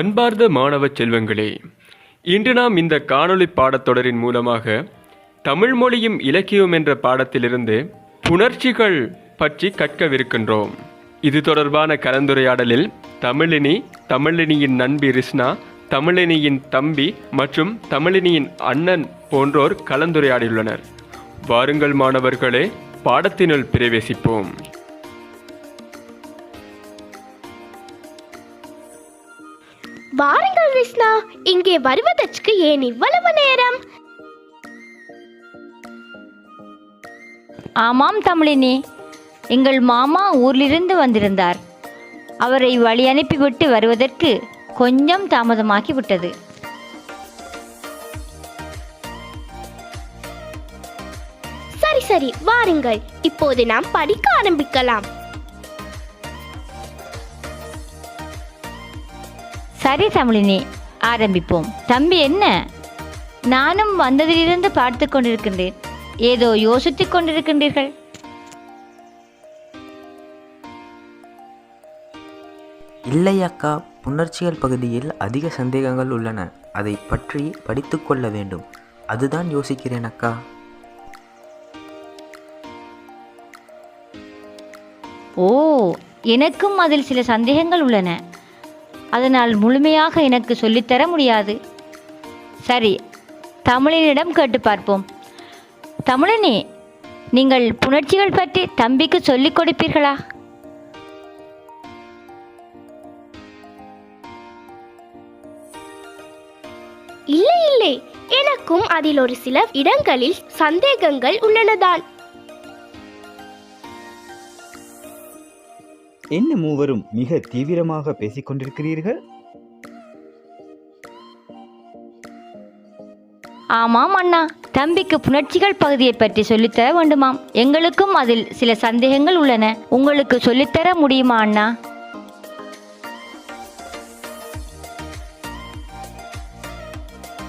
அன்பார்ந்த மாணவ செல்வங்களே இன்று நாம் இந்த காணொளி பாடத்தொடரின் மூலமாக தமிழ் மொழியும் இலக்கியம் என்ற பாடத்திலிருந்து புணர்ச்சிகள் பற்றி கற்கவிருக்கின்றோம். இது தொடர்பான கலந்துரையாடலில் தமிழினி தமிழினியின் நண்பி ரிஸ்னா தமிழினியின் தம்பி மற்றும் தமிழினியின் அண்ணன் போன்றோர் கலந்துரையாடியுள்ளனர். வாருங்கள் மாணவர்களே பாடத்தினுள் பிரவேசிப்போம். விஷ்ணா இங்கே வருவதற்கு ஏன் இவ்வளவு நேரம்? ஆமாம் தமிழினி. எங்கள் மாமா ஊரிலிருந்து வந்திருந்தார். அவரை வழி அனுப்பிவிட்டு வருவதற்கு கொஞ்சம் தாமதமாகி விட்டது சரி சரி வாருங்கள். இப்போது நாம் படிக்க ஆரம்பிக்கலாம். சரி தமிழினி. ஆரம்பிப்போம். தம்பி என்ன? நானும் வந்ததிலிருந்து பார்த்து கொண்டிருக்கின்றேன். ஏதோ யோசித்துக் கொண்டிருக்கின்றீர்கள்? இல்லை அக்கா புணர்ச்சிகள் பகுதியில் அதிக சந்தேகங்கள் உள்ளன. அதை பற்றி படித்துக் கொள்ள வேண்டும். அதுதான் யோசிக்கிறேன் அக்கா ஓ எனக்கும் அதில் சில சந்தேகங்கள் உள்ளன. அதனால் முழுமையாக எனக்கு சொல்லித்தர முடியாது. சரி தமிழனிடம் கேட்டு பார்ப்போம். தமிழனே நீங்கள் புணர்ச்சிகள் பற்றி தம்பிக்கு சொல்லிக் கொடுப்பீர்களா? இல்லை இல்லை. எனக்கும் அதில் ஒரு சில இடங்களில் சந்தேகங்கள் உள்ளனதான். என்ன மூவரும் மிக தீவிரமாக பேசிக் கொண்டிருக்கிறீர்கள் ஆமாம் அண்ணா. தம்பிக்கு புணர்ச்சிகள் பகுதியை பற்றி சொல்லித்தர வேண்டுமாம். எங்களுக்கும் அதில் சில சந்தேகங்கள் உள்ளன. உங்களுக்கு சொல்லித்தர முடியுமா அண்ணா?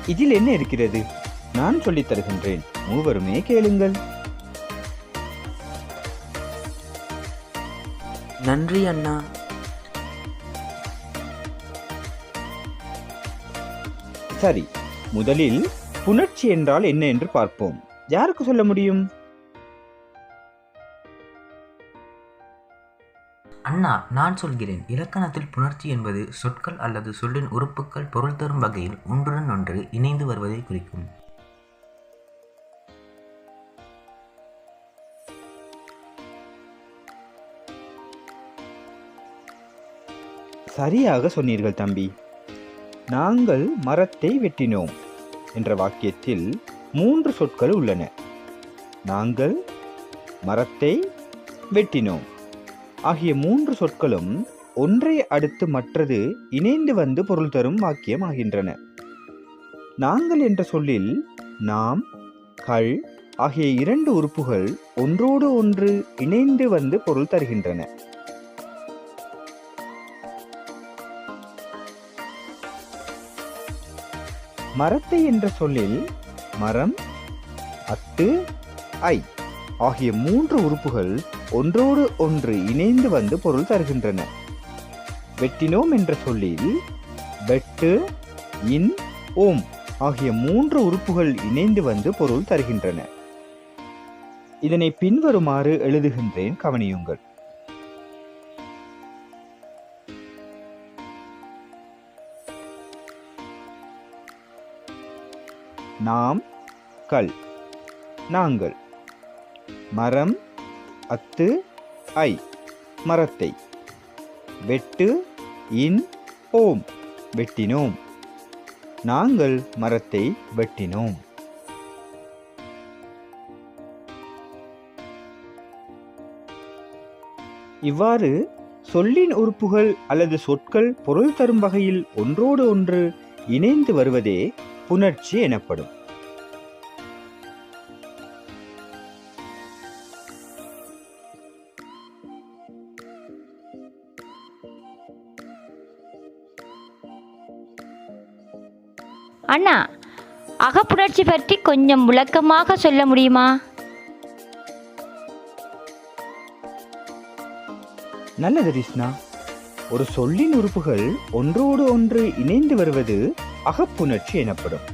இதில் என்ன இருக்கிறது? நான் சொல்லித் தருகின்றேன். மூவருமே கேளுங்கள். நன்றி அண்ணா. சரி முதலில் புணர்ச்சி என்றால் என்ன என்று பார்ப்போம். யாருக்கு சொல்ல முடியும்? அண்ணா நான் சொல்கிறேன். இலக்கணத்தில் புணர்ச்சி என்பது சொற்கள் அல்லது சொல்லின் உறுப்புகள் பொருள் தரும் வகையில் ஒன்றுடன் ஒன்று இணைந்து வருவதை குறிக்கும். சரியாக சொன்னீர்கள் தம்பி. நாங்கள் மரத்தை வெட்டினோம் என்ற வாக்கியத்தில் மூன்று சொற்கள் உள்ளன. நாங்கள் மரத்தை வெட்டினோம். ஆகிய மூன்று சொற்களும் ஒன்றை அடுத்து மற்றது இணைந்து வந்து பொருள் தரும் வாக்கியம் ஆகின்றன. நாங்கள் என்ற சொல்லில் நாம் கள் ஆகிய இரண்டு உறுப்புகள் ஒன்றோடு ஒன்று இணைந்து வந்து பொருள் தருகின்றன. மரத்தை என்ற சொல்லில் மரம் அத்து ஐ ஆகிய மூன்று உறுப்புகள் ஒன்றோடு ஒன்று இணைந்து வந்து பொருள் தருகின்றன. வெட்டினோம் என்ற சொல்லில் வெட்டு இன் ஓம் ஆகிய மூன்று உறுப்புகள் இணைந்து வந்து பொருள் தருகின்றன. இதனை பின்வருமாறு எழுதுகின்றேன் கவனியுங்கள். நாம் கல் நாங்கள். மரம் அத்து ஐ. மரத்தை. வெட்டு இன் ஓம். வெட்டினோம். நாங்கள் மரத்தை வெட்டினோம். இவ்வாறு சொல்லின் உறுப்புகள் அல்லது சொற்கள் பொருள் தரும் வகையில் ஒன்றோடு ஒன்று இணைந்து வருவதே புணர்ச்சி எனப்படும். அண்ணா அகப்புணர்ச்சி பற்றி கொஞ்சம் விளக்கமாக சொல்ல முடியுமா? நல்லது ரிஷ்ணா. ஒரு சொல்லின் உறுப்புகள் ஒன்றோடு ஒன்று இணைந்து வருவது அகப்புணர்ச்சி எனப்படும்.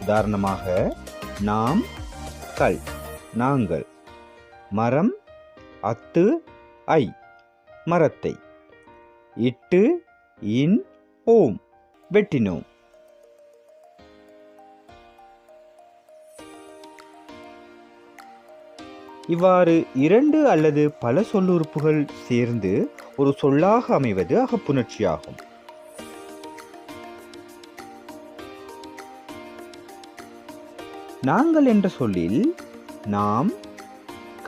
உதாரணமாக நாம் கல் நாங்கள் மரம் அத்து ஐ மரத்தை இட்டு இன் ஓம் வெட்டினோம். இவ்வாறு இரண்டு அல்லது பல சொல்லுறுப்புகள் சேர்ந்து ஒரு சொல்லாக அமைவது அகப்புணர்ச்சியாகும். நாங்கள் என்ற சொல்லில் நாம்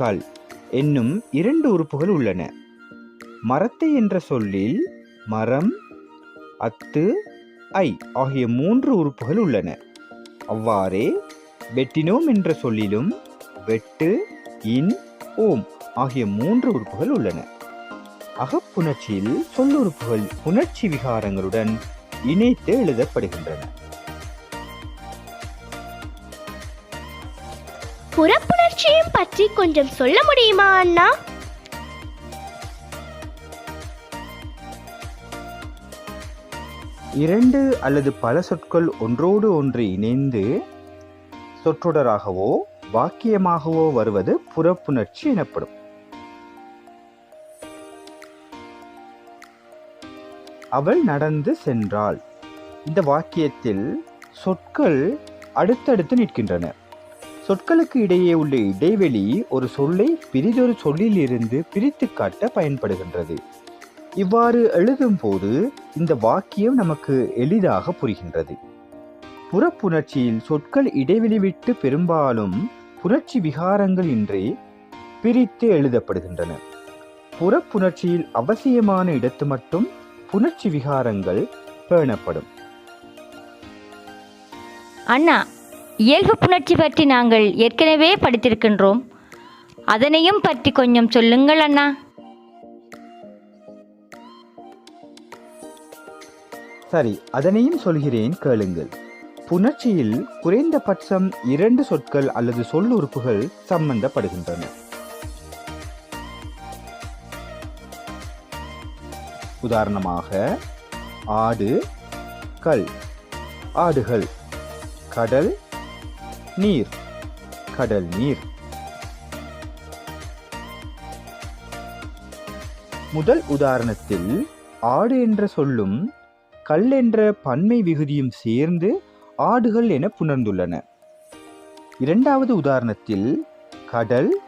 கல் என்னும் இரண்டு உறுப்புகள் உள்ளன. மரத்தை என்ற சொல்லில் மரம் அத்து ஐ ஆகிய மூன்று உறுப்புகள் உள்ளன. அவ்வாறே வெட்டினோம் என்ற சொல்லிலும் வெட்டு இன் ஓம் ஆகிய மூன்று உறுப்புகள் உள்ளன. அகப்புணர்ச்சியில் சொல்லுறுப்புகள் புணர்ச்சி விகாரங்களுடன் இணைத்து எழுதப்படுகின்றன. புறப்புணர்ச்சியும் பற்றி கொஞ்சம் சொல்ல முடியுமா அண்ணா? இரண்டு அல்லது பல சொற்கள் ஒன்றோடு ஒன்று இணைந்து சொற்றொடராகவோ வாக்கியமாகவோ வருவது புறப்புணர்ச்சி எனப்படும். அவள் நடந்து சென்றாள். இந்த வாக்கியத்தில் சொற்கள் அடுத்தடுத்து நிற்கின்றன. சொற்களுக்கு இடையே உள்ள இடைவெளி ஒரு சொல்லை பிரிதொரு சொல்லிலிருந்து பிரித்து காட்ட பயன்படுகின்றது. இவ்வாறு எழுதும் போது இந்த வாக்கியம் நமக்கு எளிதாக புரிகின்றது. புறப்புணர்ச்சியில் சொற்கள் இடைவெளி விட்டு பெரும்பாலும் புணர்ச்சி விகாரங்கள் இன்றி பிரித்து எழுதப்படுகின்றன. புறப்புணர்ச்சியில் அவசியமான இடத்து மட்டும் புணர்ச்சி விகாரங்கள் பேணப்படும். அண்ணா இயல்பு புணர்ச்சி பற்றி நாங்கள் ஏற்கனவே படித்திருக்கின்றோம். அதனையும் பற்றி கொஞ்சம் சொல்லுங்கள் அண்ணா. சரி அதனையும் சொல்கிறேன் கேளுங்கள். புணர்ச்சியில் குறைந்தபட்சம் இரண்டு சொற்கள் அல்லது சொல்லுறுப்புகள் சம்பந்தப்படுகின்றன. உதாரணமாக ஆடு கல். ஆடுகள் கடல் நீர். கடல் நீர். முதல் உதாரணத்தில் ஆடு என்ற சொல்லும் கல் என்ற பன்மை விகுதியும் சேர்ந்து ஆடுகள் என புணர்ந்துள்ளன. இரண்டாவது உதாரணத்தில் கடல்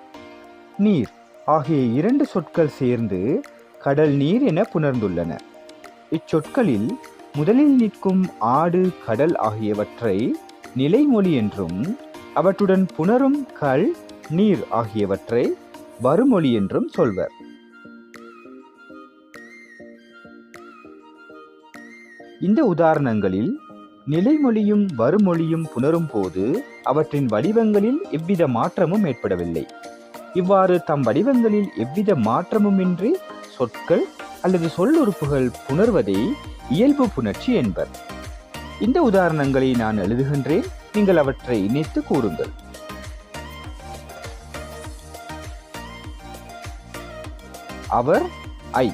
நீர் ஆகிய இரண்டு சொற்கள் சேர்ந்து கடல் நீர் என புணர்ந்துள்ளன. இச்சொற்களில் முதலில் நிற்கும் ஆடு கடல் ஆகியவற்றை நிலைமொழி என்றும் அவற்றுடன் புணரும் கல் நீர் ஆகியவற்றை வருமொழி என்றும் சொல்வர். இந்த உதாரணங்களில் நிலைமொழியும் வருமொழியும் புணரும் போது அவற்றின் வடிவங்களில் எவ்வித மாற்றமும் ஏற்படவில்லை. இவ்வாறு தம் வடிவங்களில் எவ்வித மாற்றமுமின்றி சொற்கள் அல்லது சொல்லுறுப்புகள் புணர்வதை இயல்பு புணர்ச்சி என்பர். இந்த உதாரணங்களை நான் எழுதுகின்றேன். நீங்கள் அவற்றை இணைத்து கூறுங்கள். அவர் ஐ.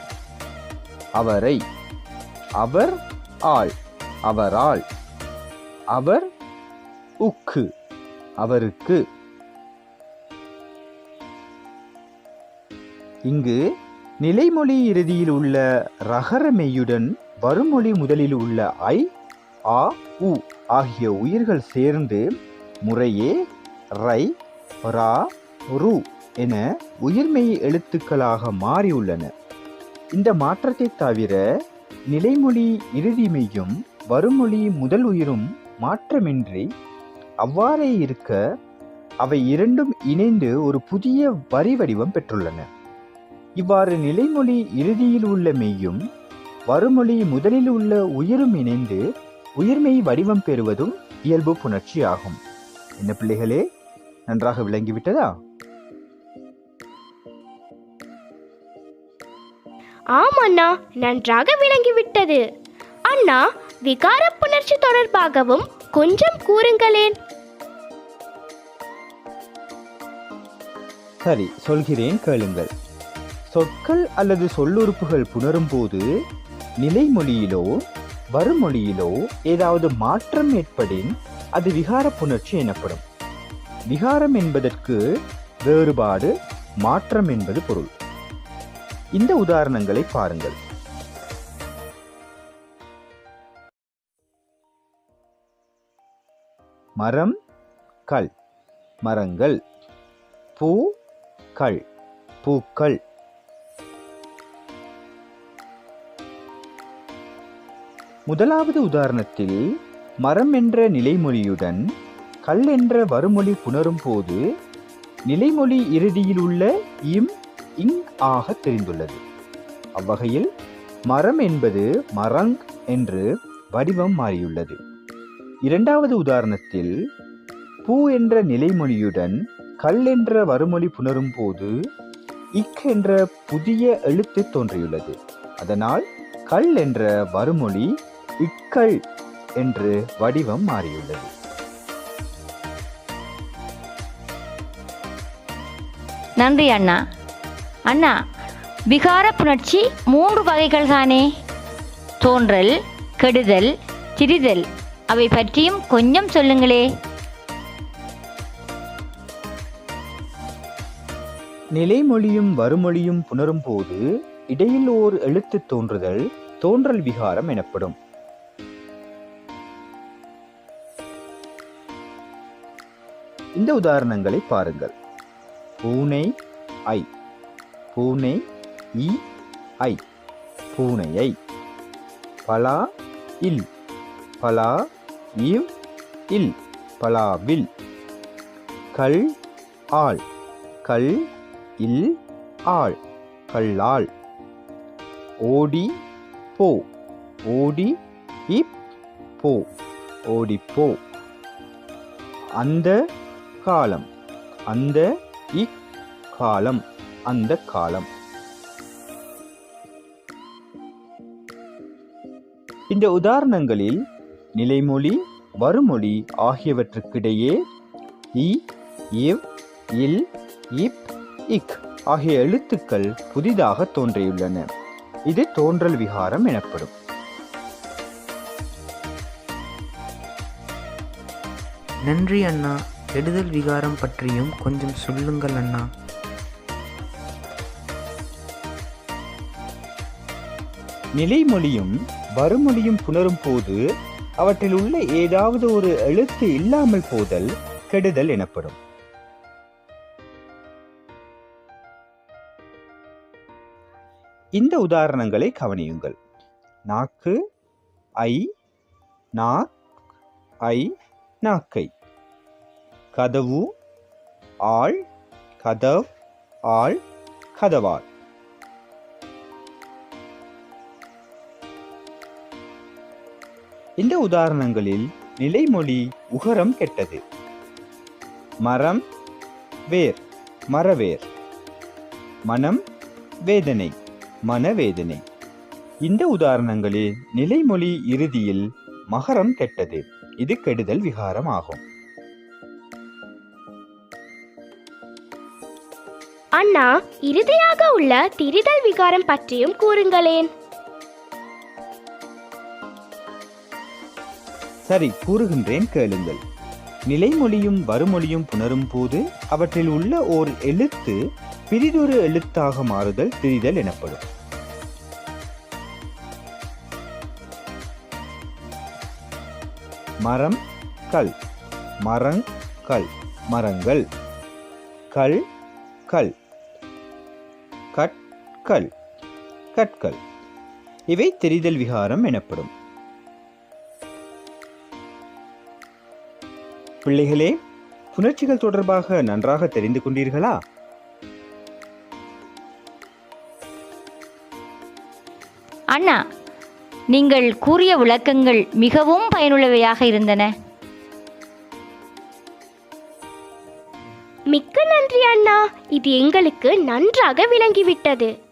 அவரை. அவர் ஆள். அவரால். அவர் உக்கு அவருக்கு. இங்கு நிலைமொழி இறுதியில் உள்ள ரகர மெய்யுடன் வருமொழி முதலில் உள்ள ஐ ஆ உ ஆகிய உயிர்கள் சேர்ந்து முறையே ரை ரா ரு என உயிர்மெய் எழுத்துக்களாக மாறியுள்ளன. இந்த மாற்றத்தை தவிர நிலைமொழி இறுதி மெய்யும் வருமொழி முதல் உயிரும் மாற்றமின்றி அவ்வாறே இருக்க அவை இரண்டும் இணைந்து ஒரு புதிய வரி வடிவம் பெற்றுள்ளன. இவ்வாறு நிலைமொழி இறுதியில் உள்ள மெய்யும் வருமொழி முதலில் உள்ள உயிரும் இணைந்து உயிர்மெய் வடிவம் பெறுவதும் இயல்பு புணர்ச்சி ஆகும். என்ன பிள்ளைகளே நன்றாக விளங்கிவிட்டதா? ஆம் அண்ணா நன்றாக விளங்கிவிட்டது. அண்ணா விகார புணர்ச்சி தொடர்பாகவும் கொஞ்சம் கூறுங்களேன். சரி சொல்கிறேன் கேளுங்கள். சொற்கள் அல்லது சொல்லுறுப்புகள் புணரும் போது நிலைமொழியிலோ வருமொழியிலோ ஏதாவது மாற்றம் ஏற்படின் அது விகார புணர்ச்சி எனப்படும். விகாரம் என்பதற்கு வேறுபாடு மாற்றம் என்பது பொருள். இந்த உதாரணங்களை பாருங்கள். மரம் கல். மரங்கள் பூ கள் பூக்கள். முதலாவது உதாரணத்தில் மரம் என்ற நிலைமொழியுடன் கல் என்ற வருமொழி புணரும் போது நிலைமொழி இறுதியில் உள்ள இம் இங் ஆக தெரிந்துள்ளது. அவ்வகையில் மரம் என்பது மரங் என்று வடிவம் மாறியுள்ளது. இரண்டாவது உதாரணத்தில் பூ என்ற நிலைமொழியுடன் கல் என்ற வருமொழி புணரும் போது இக் என்ற புதிய எழுத்து தோன்றியுள்ளது. அதனால் கல் என்ற வருமொழி இக்கள் என்று வடிவம் மாறியுள்ளது. நன்றி அண்ணா. அண்ணா விகார புணர்ச்சி மூன்று வகைகள் தானே தோன்றல் கெடுதல் திரிதல். அவை பற்றியும் கொஞ்சம் சொல்லுங்களே. நிலைமொழியும் வருமொழியும் புணரும் போது இடையில் ஓர் எழுத்து தோன்றுதல் தோன்றல் விகாரம் எனப்படும். இந்த உதாரணங்களை பாருங்கள். பூனை ஐ. பூனை இ. ஐ. பூனையை. பலா இல். பலா இவ் இல் பலாவில். கல் ஆள். கல் இல் ஆள். கல்லாள். ஓடி போ. ஓடி இப் போ. ஓடிப்போ அந்த காலம். அந்த இக் காலம். அந்த காலம். இந்த உதாரணங்களில் நிலைமொழி வருமொழி ஆகியவற்றுக்கிடையே இ இவ் இல் இப் இக் ஆகிய எழுத்துக்கள் புதிதாக தோன்றியுள்ளன. இது தோன்றல் விகாரம் எனப்படும். நன்றி அண்ணா. கெடுதல் விகாரம் பற்றியும் கொஞ்சம் சொல்லுங்கள் அண்ணா. நிலைமொழியும் வருமொழியும் புணரும் போது அவற்றில் உள்ள ஏதாவது ஒரு எழுத்து இல்லாமல் போதல் கெடுதல் எனப்படும். இந்த உதாரணங்களை கவனியுங்கள். நாக்கு ஐ நா ஐ நாக்கை. கதவு ஆள் கதவ் ஆள் கதவாள் இந்த உதாரணங்களில் நிலைமொழி உகரம் கெட்டது. மரம் வேர் மரவேர். மனம் வேதனை மனவேதனை. இந்த உதாரணங்களில் நிலைமொழி இறுதியில் மகரம் கெட்டது. இது கெடுதல் விகாரம் ஆகும். அண்ணா இறுதியாக உள்ள திரிதல் விகாரம் பற்றியும் கூறுங்களேன். சரி கூறுகின்றேன் கேளுங்கள். நிலைமொழியும் வறுமொழியும் புணரும் போது அவற்றில் உள்ள ஓர் எழுத்து பிரிதொரு எழுத்தாக மாறுதல் திரிதல் எனப்படும். மரம் கல். மரங் கல். மரங்கள். கல் கல். கற்கள். கற்கள். இவை தெரிதல் விகாரம் எனப்படும். பிள்ளைகளே புணர்ச்சிகள் தொடர்பாக நன்றாக தெரிந்து கொண்டீர்களா? அண்ணா நீங்கள் கூறிய விளக்கங்கள் மிகவும் பயனுள்ளவையாக இருந்தன. மிக்க நன்றி அண்ணா. இது எங்களுக்கு நன்றாக விளங்கிவிட்டது.